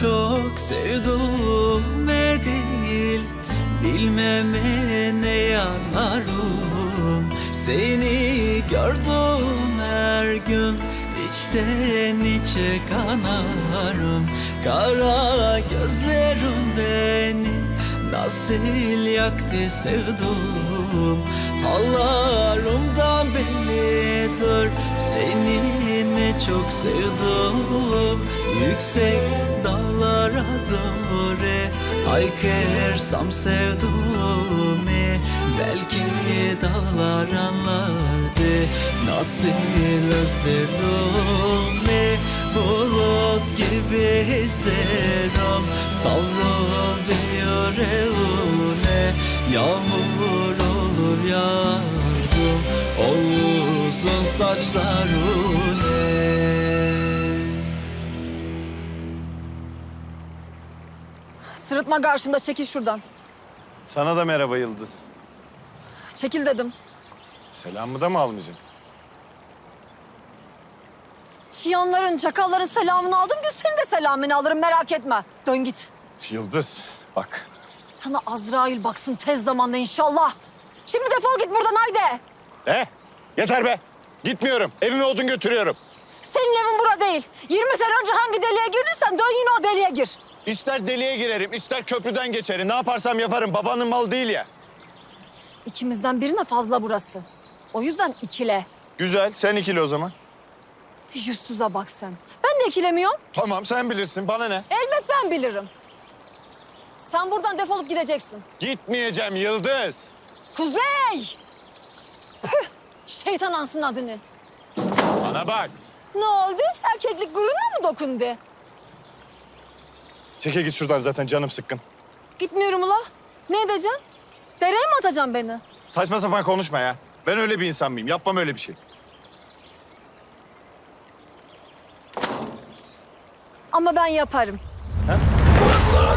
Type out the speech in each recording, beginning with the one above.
Çok sevduğume değil Bilmeme ne yanarım Seni gördüm her gün içten içe kanarım. Kara gözlerim beni Nasıl yaktı sevdum Hallarımdan bellidir Seni ne çok sevdim. Yüksek dağlara doğru Haykırsam sevduğumu Belki dağlar anlardı Nasıl özledim. Bulut gibi hislerim Savruldu yüreğine Yağmur olur yardım O uzun saçlarına Sırıtma karşımda çekil şuradan. Sana da merhaba Yıldız. Çekil dedim. Selamımı da mı almayacağım? Çiyanların, çakalların selamını aldım. Senin de selamını alırım merak etme. Dön git. Yıldız bak. Sana Azrail baksın tez zamanda inşallah. Şimdi defol git buradan haydi. Ne? Yeter be. Gitmiyorum. Evime odun götürüyorum. Senin evin bura değil. 20 sene önce hangi deliğe girdiysen dön yine o deliğe gir. İster deliğe girerim, ister köprüden geçerim. Ne yaparsam yaparım. Babanın malı değil ya. İkimizden birine fazla burası. O yüzden ikile. Güzel. Sen ikili o zaman. Yüzsüze bak sen. Ben de ikilemiyorum. Tamam sen bilirsin. Bana ne? Elbet ben bilirim. Sen buradan defolup gideceksin. Gitmeyeceğim Yıldız. Kuzey! Püh! Şeytan ansın adını. Bana bak. Ne oldu? Erkeklik gururuna mı dokundu? Çeke git şuradan zaten canım sıkkın. Gitmiyorum ula. Ne edeceğim? Dereye mi atacaksın beni? Saçma sapan konuşma ya. Ben öyle bir insan mıyım? Yapmam öyle bir şey. Ama ben yaparım. Allah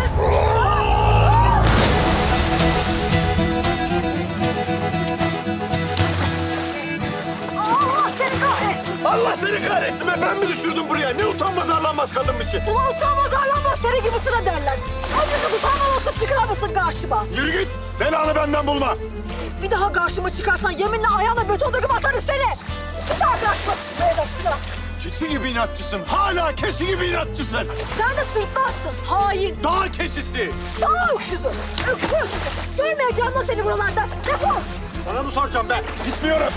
Allah seni kahretsin be. Ben mi düşürdüm buraya? Ne utanmaz arlanmaz kadınmışsın. Ulan utanmaz arlanmaz seni gibisine derler. Azıcık utanmamışsın çıkar mısın karşıma? Yürü git. Belanı benden bulma. Bir daha karşıma çıkarsan yeminle ayağına beton döküp atarım seni. Bir daha karşıma çıkma edepsiz ha. Keçi gibi inatçısın. Hala keçi gibi inatçısın. Sen de sırtlansın. Hain. Dağ keçisi. Daha öküzü. Öküz. Görmeyeceğim lan seni buralarda. Defol. Sana mı soracağım ben? Gitmiyorum.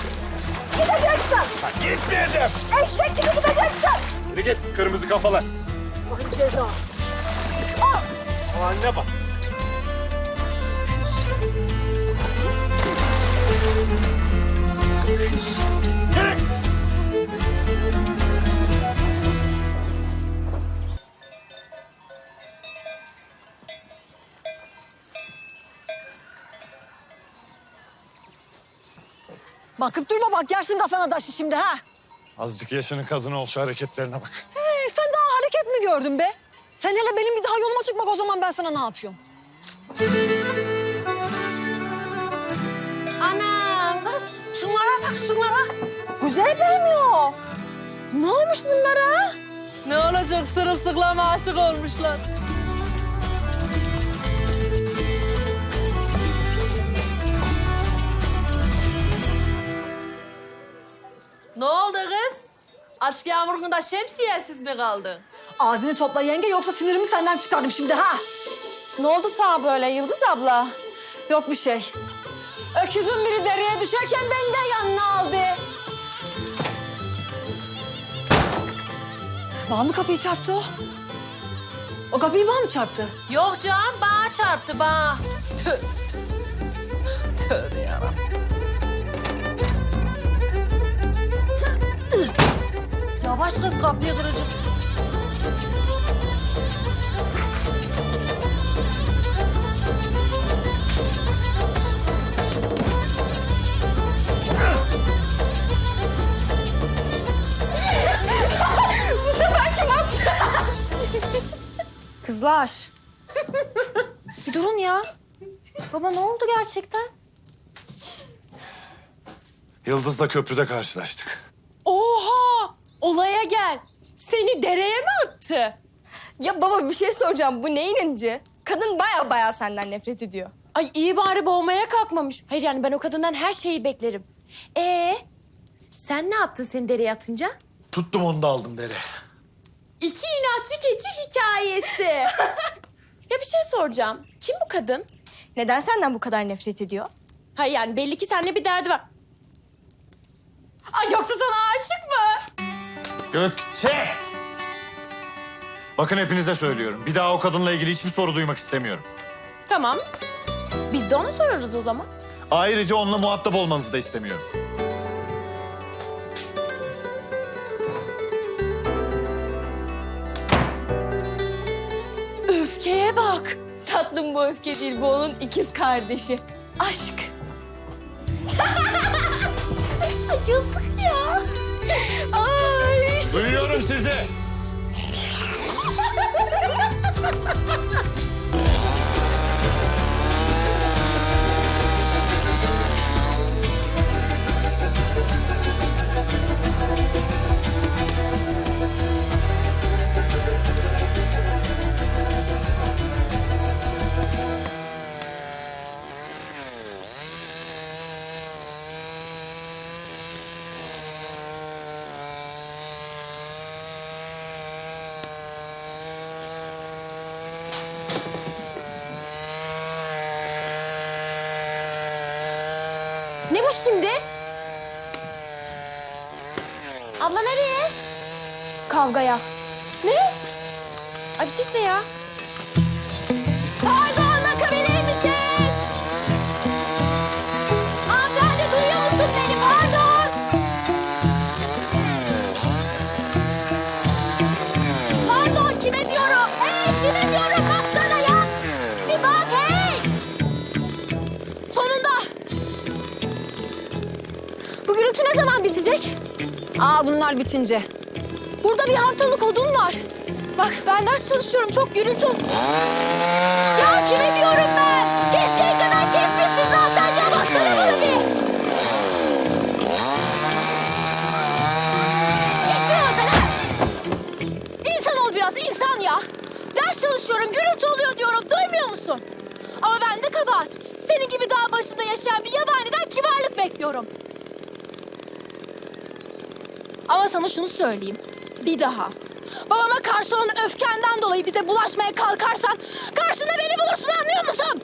Gideceksin. Gitmeyeceğim. Eşek gibi gideceksin. Yürü git kırmızı kafalı. Allah'ın cezası. Al. Haline bak. Yürü. Bakıp durma bak yersin kafana taşı şimdi ha. Azıcık yaşının kadını ol şu hareketlerine bak. Ee, sen daha hareket mi gördün be? Sen hele benim bir daha yoluma çıkmak o zaman ben sana ne yapıyorum? Anam kız şunlara bak şunlara. Güzel beğenmiyor. Ne olmuş bunlara? Ne olacak sırılsıklama aşık olmuşlar. Ne oldu kız? Aşk yağmurunda şemsiyesiz mi kaldın? Ağzını topla yenge yoksa sinirimi senden çıkardım şimdi ha. Ne oldu sana böyle Yıldız abla? Yok bir şey. Öküzün biri dereye düşerken beni de yanına aldı. Bana mı kapıyı çarptı o? O kapıyı bana mı çarptı? Yok canım bana çarptı bana. Tövbe. Tövbe yarabbim. Yavaş kız kapıyı kıracak. Bu sefer kim attı? Kızlar. bir durun ya. Baba ne oldu gerçekten? Yıldız'la köprüde karşılaştık. Olaya gel. Seni dereye mi attı? Ya baba bir şey soracağım. Bu neyin inci? Kadın baya baya senden nefret ediyor. Ay iyi bari boğmaya kalkmamış. Hayır yani ben o kadından her şeyi beklerim. Ee, sen ne yaptın seni dereye atınca? Tuttum onu da aldım dere. İki inatçı keçi hikayesi. ya bir şey soracağım. Kim bu kadın? Neden senden bu kadar nefret ediyor? Hayır yani belli ki seninle bir derdi var. Ay yoksa sana aşık mı? Gökçe! Bakın hepinize söylüyorum. Bir daha o kadınla ilgili hiçbir soru duymak istemiyorum. Tamam. Biz de ona sorarız o zaman. Ayrıca onunla muhatap olmanızı da istemiyorum. Öfkeye bak. Tatlım bu öfke değil. Bu onun ikiz kardeşi. Aşk. Yazık ya. Ay. Duyuyorum sizi. Bu şimdi? Abla nereye? Kavgaya. Ne? Ay siz ne ya? Pardon bakabilir misin? Hanımefendi duyuyor musun beni? Pardon. Pardon kime diyorum? Hey kime diyorum? Baksana ne zaman bitecek? Aa bunlar bitince. Burada bir haftalık odun var. Bak ben ders çalışıyorum çok gürültü ol- Ya kime diyorum ben? Keseceği kadar kesmişsin zaten ya baksana bana bir. İnsan ol biraz insan ya. Ders çalışıyorum gürültü oluyor diyorum duymuyor musun? Ama ben de kabahat. Senin gibi dağ başında yaşayan bir yabaniden kibarlık bekliyorum. Ama sana şunu söyleyeyim. Bir daha. Babama karşı olan öfkenden dolayı bize bulaşmaya kalkarsan karşında beni bulursun anlıyor musun?